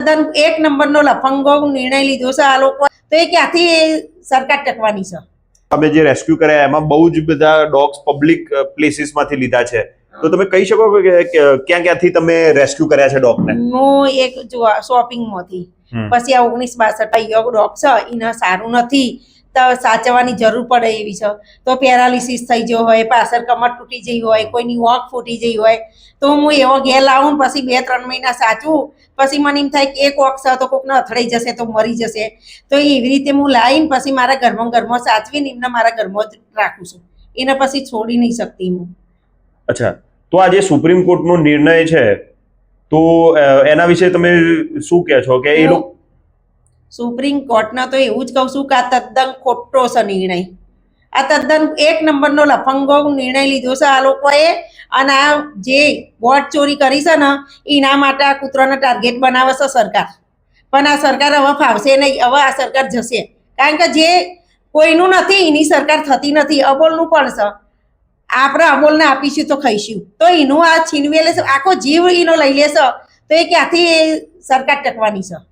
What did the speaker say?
તદ્દન એક નંબરનો લફંગો નિર્ણય લીધો છે આ લોકો. તો એ ક્યાંથી સરકાર ટકવાની છે? અમે જે રેસ્ક્યુ કર્યા એમાં બહુ જ બધા ડોગ્સ પબ્લિક પ્લેસીસમાંથી લીધા છે. તો તમે કહી શકો કે ક્યાં ક્યાંથી તમે રેસ્ક્યુ કર્યા છે ડોગને હું એક શોપિંગમાંથી. પછી આ ઓગણીસ બાસઠ ડોગ છે એને સારું નથી. સાચવવાની જરૂર પડે એવી છે. તો પેરાલિસિસ થઈ ગયો હોય પાછળ કમર તૂટી જઈ હોય કોઈની વોક ફૂટી જઈ હોય તો હું એવો ઘેર લાવું પછી બે ત્રણ મહિના સાચવું પછી મને એમ થાય કે એક વોક છે તો કોકને અથડાઈ જશે તો મરી જશે. તો એવી રીતે હું લાવીને પછી મારા ઘરમાં ઘરમાં સાચવીને એમને મારા ઘરમાં જ રાખું છું. એને પછી છોડી નહીં શકતી હું. અચ્છા. તો આ જે સુપ્રીમ કોર્ટનો નિર્ણય છે તો એના વિશે તમે શું કહે છો? કે એ લોકો સુપ્રીમ કોર્ટના તો એવું જ કહું છું કે આ તદ્દન ખોટો છે નિર્ણય. આ તદ્દન એક નંબરનો લફંગો નિર્ણય લીધો છે આ લોકોએ. અને આ જે વોટ ચોરી કરી છે ને, એના માટે આ કૂતરાને ટાર્ગેટ બનાવે છે સરકાર. પણ આ સરકાર હવે ફાવશે નહીં, હવે આ સરકાર જશે. કારણ કે જે કોઈનું નથી, એની સરકાર થતી નથી, અબોલનું પણ છે. આપણે અમોલને આપીશું તો ખાઈશું. તો એનું આ છીનવી લેશે આખો જીવ એનો લઈ લેશે, તો એ ક્યાંથી સરકાર ટકવાની છે?